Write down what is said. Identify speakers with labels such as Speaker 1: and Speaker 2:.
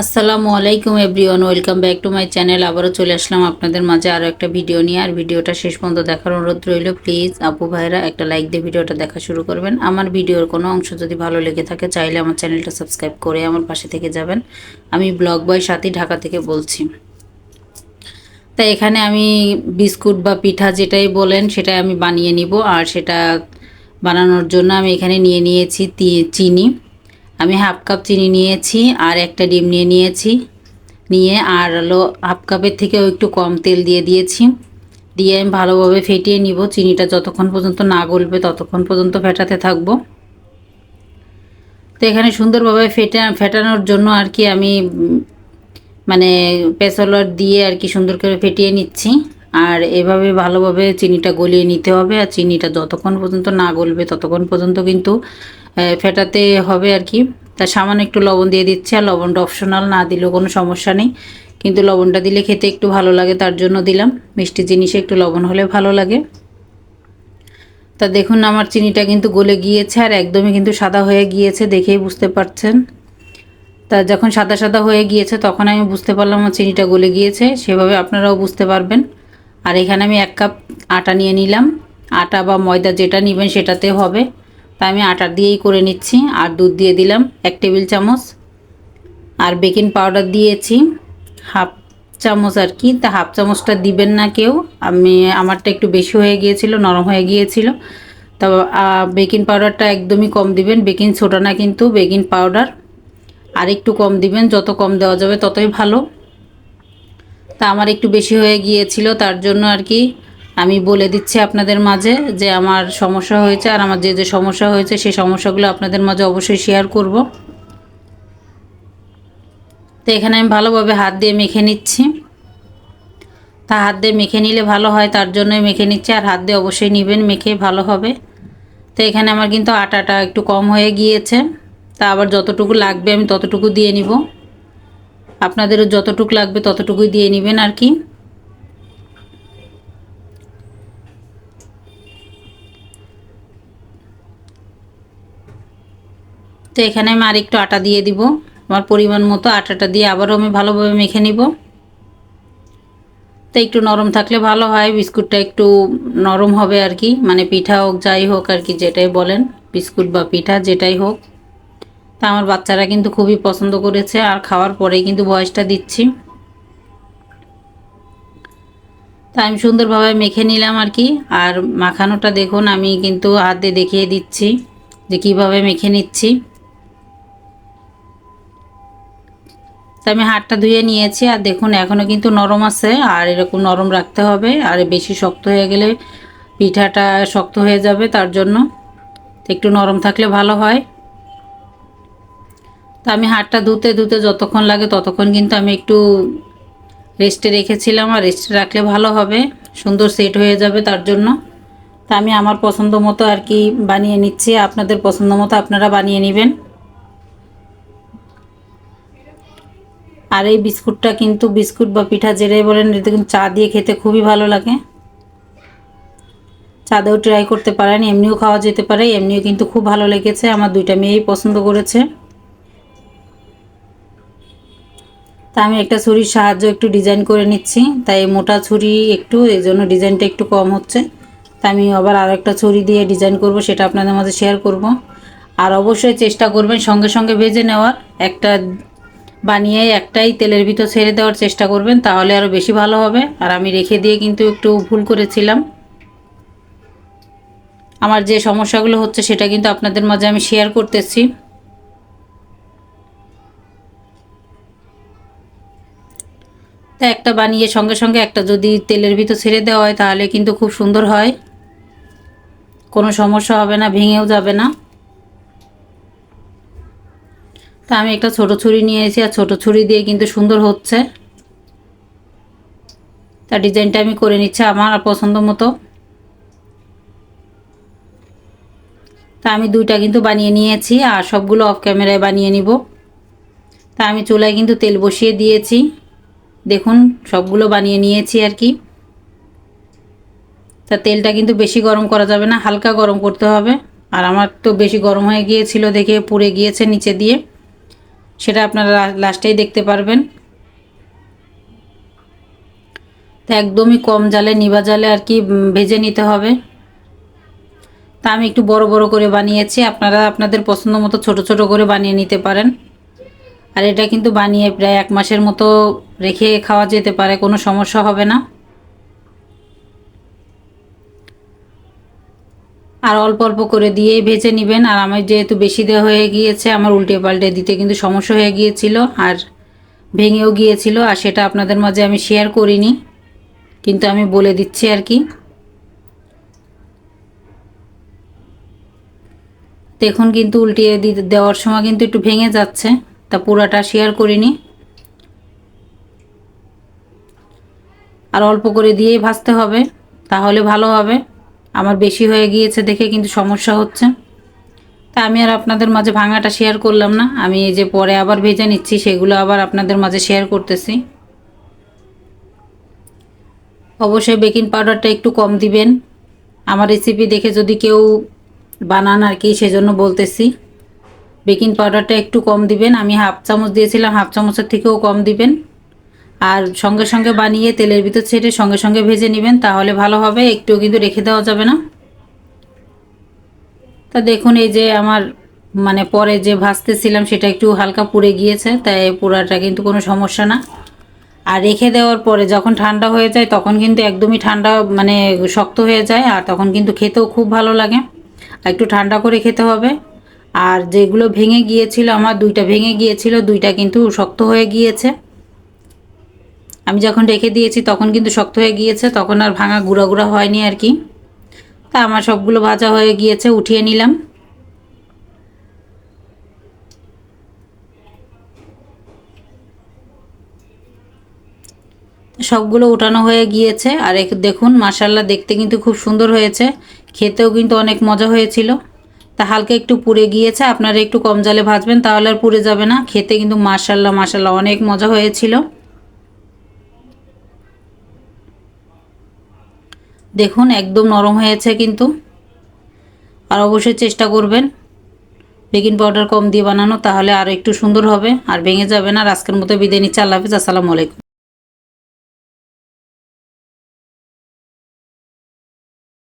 Speaker 1: আসসালামু আলাইকুম everyone, welcome back to my channel. আবারও চলে আসলাম আপনাদের মাঝে আরও একটা ভিডিও নিয়ে। আর ভিডিওটা শেষ পর্যন্ত দেখার অনুরোধ রইল। প্লিজ, আপু ভাইরা, একটা লাইক দিয়ে ভিডিওটা দেখা শুরু করবেন। আমার ভিডিওর কোনো অংশ যদি ভালো লেগে থাকে, চাইলে আমার চ্যানেলটা সাবস্ক্রাইব করে আমার পাশে থেকে যাবেন। আমি ব্লগ বয় সাথী ঢাকা থেকে বলছি। তাই এখানে আমি বিস্কুট বা পিঠা যেটাই বলেন, সেটাই আমি বানিয়ে নিব। আর সেটা বানানোর জন্য আমি এখানে নিয়ে নিয়েছি চিনি। আমি হাফ কাপ চিনি নিয়েছি আর একটা ডিম নিয়ে নিয়েছি। নিয়ে আর হলো হাফ কাপের থেকেও একটু কম তেল দিয়ে দিয়েছি। দিয়ে আমি ভালোভাবে ফেটিয়ে নিব। চিনিটা যতক্ষণ পর্যন্ত না গলবে ততক্ষণ পর্যন্ত ফেটাতে থাকব। তো এখানে সুন্দরভাবে ফেটে, ফেটানোর জন্য আর কি আমি মানে পেসলার দিয়ে আর কি সুন্দর করে ফেটিয়ে নিচ্ছি। আর এভাবে ভালোভাবে চিনিটা গলিয়ে নিতে হবে। আর চিনিটা যতক্ষণ পর্যন্ত না গলবে ততক্ষণ পর্যন্ত কিন্তু ফেটাতে হবে আর কি। তা সামান্য একটু লবণ দিয়ে দিচ্ছি, আর লবণটা অপশনাল না দিলেও কোনো সমস্যা নেই। কিন্তু লবণটা দিলে খেতে একটু ভালো লাগে, তার জন্য দিলাম। মিষ্টি জিনিসে একটু লবণ হলে ভালো লাগে। তা দেখুন, আমার চিনিটা কিন্তু গলে গিয়েছে, আর একদমই কিন্তু সাদা হয়ে গিয়েছে, দেখেই বুঝতে পারছেন। তা যখন সাদা সাদা হয়ে গিয়েছে, তখন আমি বুঝতে পারলাম আমার চিনিটা গলে গিয়েছে, সেভাবে আপনারাও বুঝতে পারবেন। আর এখানে আমি এক কাপ আটা নিয়ে নিলাম। আটা বা ময়দা যেটা নেবেন সেটাতে হবে। তা আমি আটা দিয়েই করে নিচ্ছি। আর দুধ দিয়ে দিলাম এক টেবিল চামচ। আর বেকিং পাউডার দিয়েছি। হাফ চামচ আর কি। তা হাফ চামচটা দিবেন না কেউ। আমি, আমারটা একটু বেশি হয়ে গিয়েছিল, নরম হয়ে গিয়েছিল। তা বেকিং পাউডারটা একদমই কম দিবেন। বেকিং সোডা না কিন্তু, বেকিং পাউডার। আর একটু কম দিবেন। যত কম দেওয়া যাবে ততই ভালো। তা আমার একটু বেশি হয়ে গিয়েছিল, তার জন্য আর কি আমি বলে দিচ্ছি আপনাদের মাঝে যে আমার সমস্যা হয়েছে আর আমার যে যে সমস্যা হয়েছে সেই সমস্যাগুলো আপনাদের মাঝে অবশ্যই শেয়ার করব। তো এখানে আমি ভালোভাবে হাত দিয়ে মেখে নিচ্ছি। তা হাত দিয়ে মেখে নিলে ভালো হয়, তার জন্যই মেখে নিচ্ছি আর হাত দিয়ে অবশ্যই নেবেন, মেখে ভালো হবে। তো এখানে আমার কিন্তু আটাটা একটু কম হয়ে গিয়েছে। তা আবার যতটুকু লাগবে আমি ততটুকু দিয়ে নিব। আপনাদেরও যতটুকু লাগবে ততটুকুই দিয়ে নেবেন আর কি। তো এখানে আমি আর একটু আটা দিয়ে দিব। আমার পরিমাণ মতো আটাটা দিয়ে আবারও আমি ভালোভাবে মেখে নিব। তো একটু নরম থাকলে ভালো হয়, বিস্কুটটা একটু নরম হবে আর কি মানে পিঠা হোক, যাই হোক আর কি, যেটাই বলেন, বিস্কুট বা পিঠা, যেটাই হোক। তা আমার বাচ্চারা কিন্তু খুবই পছন্দ করেছে, আর খাওয়ার পরেই কিন্তু ভয়েসটা দিচ্ছি। তা আমি সুন্দরভাবে মেখে নিলাম আর কি, আর মাখানোটা দেখুন, আমি কিন্তু হাত দিয়ে দেখিয়ে দিচ্ছি যে কীভাবে মেখে নিচ্ছি। তা আমি হাতটা ধুয়ে নিয়েছি আর দেখুন এখনও কিন্তু নরম আছে। আর এরকম নরম রাখতে হবে। আর বেশি শক্ত হয়ে গেলে পিঠাটা শক্ত হয়ে যাবে তার জন্য। একটু নরম থাকলে ভালো হয়। তা আমি হাতটা ধুতে ধুতে যতক্ষণ লাগে ততক্ষণ কিন্তু আমি একটু রেস্টে রেখেছিলাম। আর রেস্টে রাখলে ভালো হবে। সুন্দর সেট হয়ে যাবে তার জন্য। তা আমি আমার পছন্দ মতো আর কি বানিয়ে নিচ্ছি। আপনাদের পছন্দ মতো আপনারা বানিয়ে নেবেন। আর এই বিস্কুটটা কিন্তু বিস্কুট বা পিঠা যেটাই বলেন এটা কিন্তু চা দিয়ে খেতে খুবই ভালো লাগে। চা দিয়েও ট্রাই করতে পারেন, এমনিও খাওয়া যেতে পারে, এমনিও কিন্তু খুব ভালো লেগেছে, আমার দুইটা মেয়েই পছন্দ করেছে। তা আমি একটা ছুরির সাহায্য একটু ডিজাইন করে নিচ্ছি, তাই মোটা ছুরি একটু এই জন্য ডিজাইনটা একটু কম হচ্ছে। তা আমি আবার আর একটা ছুরি দিয়ে ডিজাইন করব, সেটা আপনাদের মাঝে শেয়ার করব। আর অবশ্যই চেষ্টা করবেন সঙ্গে সঙ্গে ভেজে নেওয়ার, একটা বানিয়ে একটাই তেলের ভিতর ছেড়ে দেওয়ার চেষ্টা করবেন, তাহলে আরও বেশি ভালো হবে। আর আমি রেখে দিয়ে কিন্তু একটু ভুল করেছিলাম। আমার যে সমস্যাগুলো হচ্ছে সেটা কিন্তু আপনাদের মাঝে আমি শেয়ার করতেছি। তা একটা বানিয়ে সঙ্গে সঙ্গে একটা যদি তেলের ভিতর ছেড়ে দেওয়া হয়, তাহলে কিন্তু খুব সুন্দর হয়। কোনো সমস্যা হবে না, ভেঙেও যাবে না। তা আমি একটা ছোট ছুরি নিয়েছি আর ছোট ছুরি দিয়ে কিন্তু সুন্দর হচ্ছে। তা ডিজাইনটা আমি করে নিচ্ছি আমার পছন্দ মতো। তা আমি দুইটা কিন্তু বানিয়ে নিয়েছি, আর সবগুলো অফ ক্যামেরায় বানিয়ে নিব। তা আমি চুলায় কিন্তু তেল বসিয়ে দিয়েছি। দেখুন, সবগুলো বানিয়ে নিয়েছি আর কি। তা তেলটা কিন্তু বেশি গরম করা যাবে না, হালকা গরম করতে হবে। আর আমার তো বেশি গরম হয়ে গিয়েছিল দেখে পুড়ে গিয়েছে নিচে দিয়ে। সেটা আপনারা লাস্টেই দেখতে পারবেন। তো একদমই কম জালে, নিবা জালে আর কি ভেজে নিতে হবে। তা আমি একটু বড় বড় করে বানিয়েছি, আপনারা আপনাদের পছন্দ মতো ছোট ছোট করে বানিয়ে নিতে পারেন। আর এটা কিন্তু বানিয়ে প্রায় এক মাসের মতো রেখে খাওয়া যেতে পারে, কোনো সমস্যা হবে না। আর অল্প অল্প করে দিয়ে ভেজে নেবেন। আর আমার যেহেতু বেশি দেওয়া হয়ে গিয়েছে, আমার উল্টে পাল্টে দিতে কিন্তু সমস্যা হয়ে গিয়েছিল আর ভেঙেও গিয়েছিল আর সেটা আপনাদের মাঝে আমি শেয়ার করিনি। কিন্তু আমি বলে দিচ্ছি আর কি। দেখুন কিন্তু উল্টিয়ে দিতে দেওয়ার সময় কিন্তু একটু ভেঙে যাচ্ছে, তা পুরাটা শেয়ার করিনি। আর অল্প করে দিয়েই ভাজতে হবে, তাহলে ভালো হবে। আমার বেশি হয়ে গিয়েছে দেখে কিন্তু সমস্যা হচ্ছে। তা আমি আর আপনাদের মাঝে ভাঙাটা শেয়ার করলাম না। আমি এই যে পরে আবার ভেজে নিচ্ছি, সেগুলো আবার আপনাদের মাঝে শেয়ার করতেছি। অবশ্যই বেকিং পাউডারটা একটু কম দিবেন। আমার রেসিপি দেখে যদি কেউ বানান আর কি, সেজন্য বলতেছি। বেকিং পাউডারটা একটু কম দিবেন। আমি হাফ চামচ দিয়েছিলাম, হাফ চামচের থেকেও কম দিবেন। আর সঙ্গে সঙ্গে বানিয়ে তেলের ভিতর ছেড়ে সঙ্গে সঙ্গে ভেজে নেবেন, তাহলে ভালো হবে। একটুও কিন্তু রেখে দেওয়া যাবে না। তা দেখুন, এই যে আমার মানে পরে যে ভাজতেছিলাম, সেটা একটু হালকা পুড়ে গিয়েছে, তাই পোড়াটা কিন্তু কোনো সমস্যা না। আর রেখে দেওয়ার পরে যখন ঠান্ডা হয়ে যায়, তখন কিন্তু একদমই ঠান্ডা মানে শক্ত হয়ে যায়, আর তখন কিন্তু খেতেও খুব ভালো লাগে। একটু ঠান্ডা করে খেতে হবে। আর যেগুলো ভেঙে গিয়েছিল, আমার দুইটা ভেঙে গিয়েছিল, দুইটা কিন্তু শক্ত হয়ে গিয়েছে। আমি যখন রেখে দিয়েছি, তখন কিন্তু শক্ত হয়ে গিয়েছে, তখন আর ভাঙা গুঁড়া গুঁড়া হয়নি আর কি। তা আমার সবগুলো ভাজা হয়ে গিয়েছে, উঠিয়ে নিলাম। সবগুলো উঠানো হয়ে গিয়েছে, আর দেখুন মাসাল্লাহ দেখতে কিন্তু খুব সুন্দর হয়েছে, খেতেও কিন্তু অনেক মজা হয়েছিল। তা হালকা একটু পুড়ে গিয়েছে, আপনারা একটু কম জালে ভাজবেন, তাহলে আর পুড়ে যাবে না, খেতে কিন্তু মাসাল্লাহ মাসাল্লাহ অনেক মজা হয়েছিল। দেখুন, একদম নরম হয়েছে কিন্তু। আর অবশ্যই চেষ্টা করবেন। বেকিং পাউডার কম দিয়ে বানানো, তাহলে আরও একটু সুন্দর হবে, আর ভেঙে যাবে না। আর আজকের মতো বিদায় নিচ্ছে। আল্লাহ হাফিজ। আসসালামু আলাইকুম।